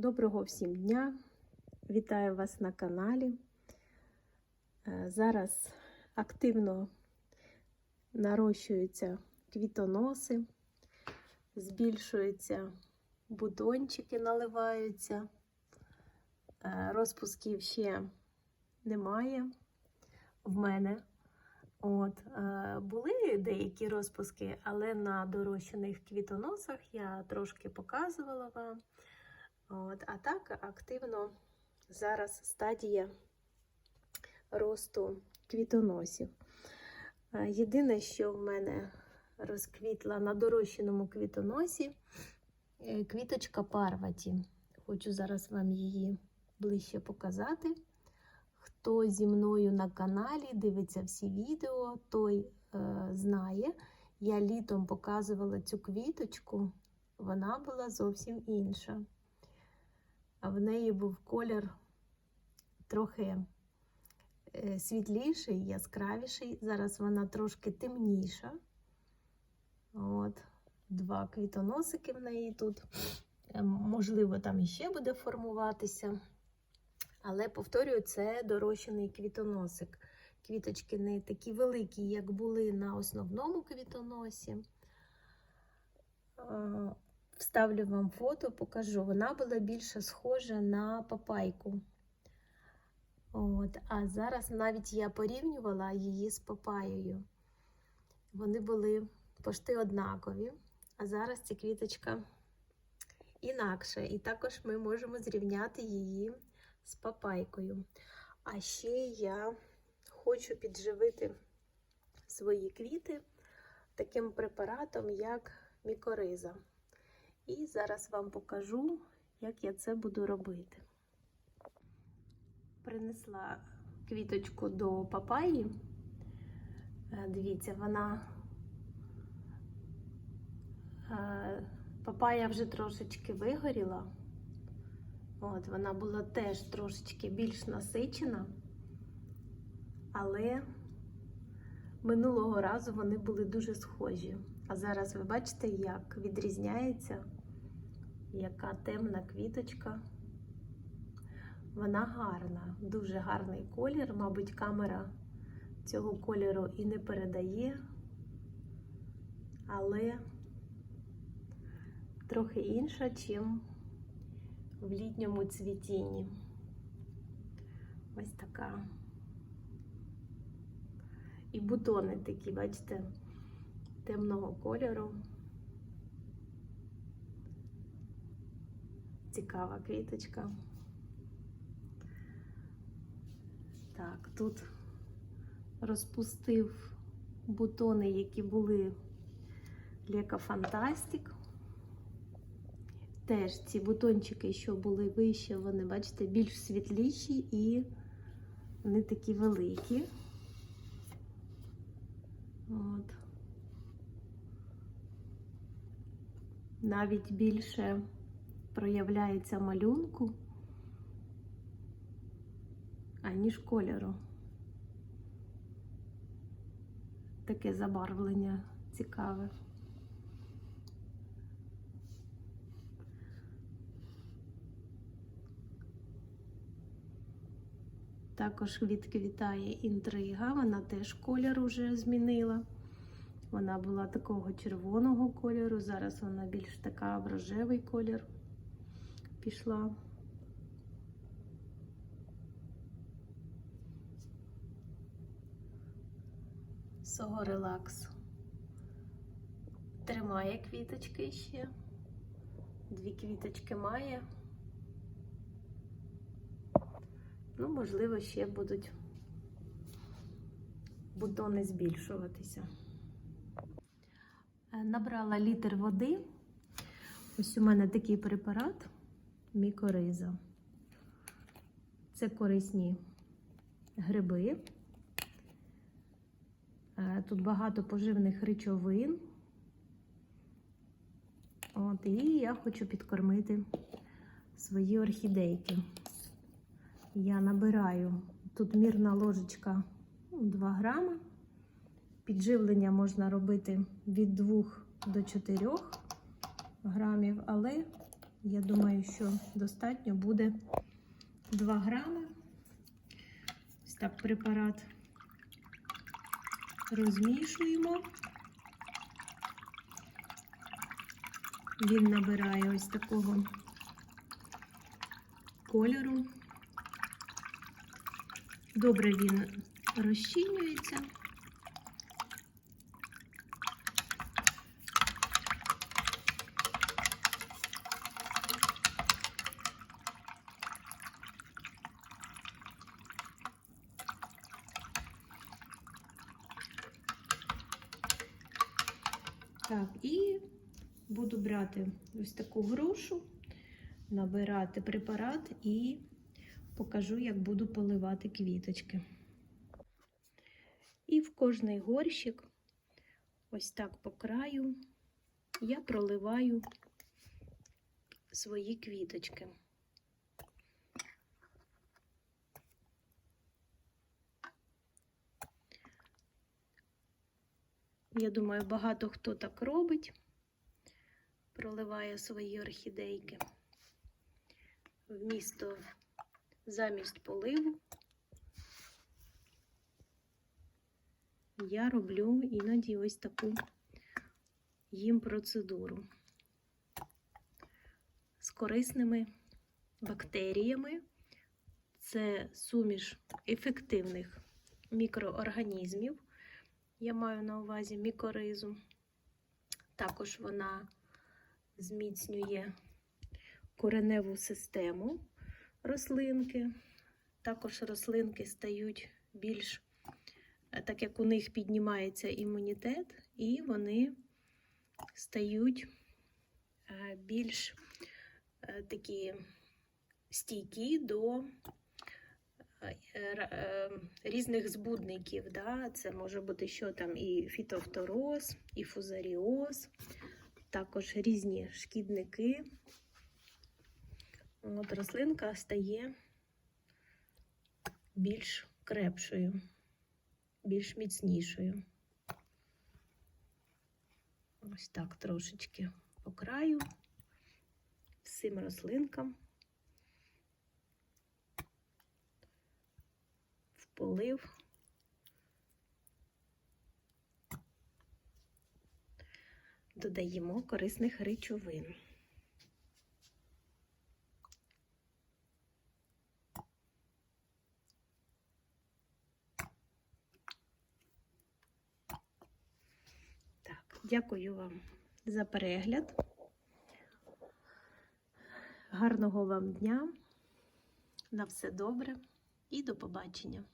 Доброго всім дня! Вітаю вас на каналі. Е, Зараз активно нарощуються квітоноси, збільшуються бутончики, наливаються. Е, Розпусків ще немає в мене. От, е, були деякі розпуски, але на дорощених квітоносах я трошки показувала вам. От, а так активно зараз стадія росту квітоносів. Єдине, що в мене розквітла на дорощеному квітоносі, е, квіточка парваті. Хочу зараз вам її ближче показати. Хто зі мною на каналі дивиться всі відео, той е, знає. Я літом показувала цю квіточку, вона була зовсім інша. А в неї був колір трохи е, світліший, яскравіший. Зараз вона трошки темніша. От, Два квітоносики в неї тут. Е, Можливо, там іще буде формуватися. Але, повторюю, це дорощений квітоносик. Квіточки не такі великі, як були на основному квітоносі. Вставлю вам фото, покажу. Вона була більше схожа на папайку. От, А зараз навіть я порівнювала її з папаєю. Вони були пошти однакові. А зараз ця квіточка інакша. І також ми можемо зрівняти її з папайкою. А ще я хочу підживити свої квіти таким препаратом, як мікориза. І зараз вам покажу, як я це буду робити. Принесла квіточку до папаї. Е, Дивіться, вона е, папая вже трошечки вигоріла. От, вона була теж трошечки більш насичена, але минулого разу вони були дуже схожі. А зараз ви бачите, як відрізняється, яка темна квіточка. Вона гарна, дуже гарний колір. Мабуть, камера цього кольору і не передає, але трохи інша, чим в літньому цвітінні. Ось така. І бутони такі, бачите, темного кольору. Цікава квіточка. Так, тут розпустив бутони, які були Лека Фантастик. Теж ці бутончики, що були вище, вони, бачите, більш світліші і вони такі великі. От. Навіть більше проявляється малюнку, аніж кольору. Таке забарвлення цікаве. Також відквітає інтрига, вона теж колір уже змінила. Вона була такого червоного кольору, зараз вона більш така рожевий колір пішла. Сого релакс. Тримає квіточки ще. Дві квіточки має. Ну, можливо, ще будуть бутони збільшуватися. Е, Набрала літр води. Ось у мене такий препарат мікориза. Це корисні гриби. Е, Тут багато поживних речовин. От, і я хочу підкормити свої орхідейки. Я набираю тут мірна ложечка 2 грама. Підживлення можна робити від 2 до 4 грамів, але Я думаю, що достатньо буде 2 грами. Ось так препарат розмішуємо. Він набирає ось такого кольору. Добре він розчинюється. Так, і буду брати ось таку грушу, набирати препарат і покажу, як буду поливати квіточки. І в кожний горщик, ось так по краю, я проливаю свої квіточки. Я думаю, багато хто так робить, проливає свої орхідейки вмісто замість поливу. Я роблю іноді ось таку їм процедуру з корисними бактеріями. Це суміш ефективних мікроорганізмів. Я маю на увазі мікоризу. Також вона зміцнює кореневу систему рослинки. Також рослинки стають більш, так як у них піднімається імунітет, і вони стають більш такі стійкі до різних збудників. Да? Це може бути що там і фітофтороз, і фузаріоз, також різні шкідники. От рослинка стає більш крепшою, більш міцнішою. Ось так трошечки по краю всім рослинкам. Полив. Додаємо корисних речовин. Так, дякую вам за перегляд. Гарного вам дня. На все добре і до побачення!